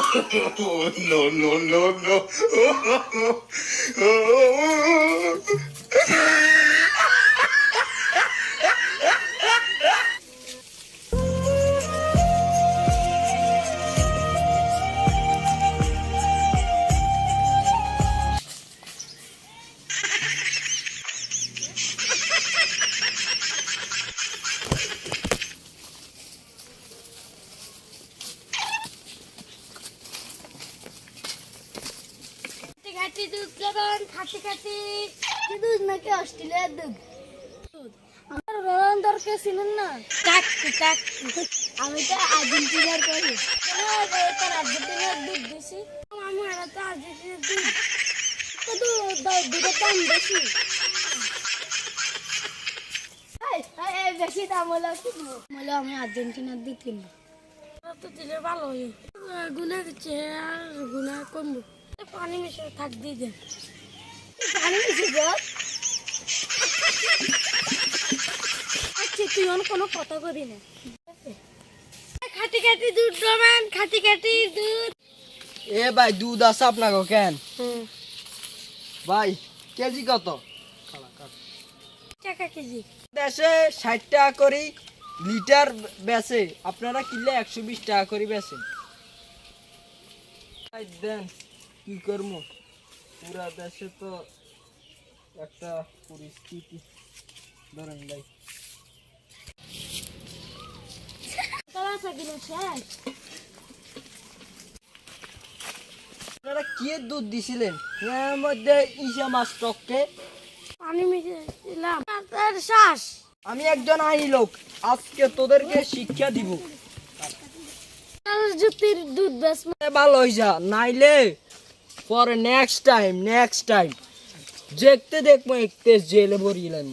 no, no, no, no. খাটি দুধ খাটি খাটি কি দুধ নাকি অস্ট্রেলিয়ার দুধ? আমার রোনান দরকার ছিলেন না? কাকু কাকু আমি তো আর্জেন্টিনার করি তার আর্জেন্টিনার দুধ বেশি? আমি আর তো আর্জেন্টিনার দুধ। তো দুধের দাম বেশি বেশি দাম হলো কিনবো বলে আমি আর্জেন্টিনার দুধ কিনবো। তো দিলে ভালো হয় গুনে দিচ্ছে আর গুনা কমবো। পানি মিশে থাক দিয়ে দেন পানি মিশে দেব আচ্ছা তুই অন্য কোনো কথা করি না। খাটি খাটি দুধ রমান খাটি খাটি দুধ। এ ভাই দুধ আছে আপনাকে কেন? ভাই কেজি কত? টাকা কেজি। দেশে ষাট টাকা করে লিটার বেচে। আপনারা কিনলে একশো বিশ টাকা করে বেচেন দেন। কি করব? পুরা দেশে তো একটা পরিস্থিতি। ধরেন ভাই। তারা কিলো শেষ আপনারা কি দুধ দিছিলেন? এর মধ্যে ইসা মাছ টককে পানি মিশে তার শ্বাস। আমি একজন আইনি লোক। আজকে তোদেরকে শিক্ষা দিব। জুতির দুধ বেশ ভালো হয়ে যা নাইলে পরে নেক্সট টাইম নেক্সট টাইম দেখতে দেখব একতে জেলে ভরিলাম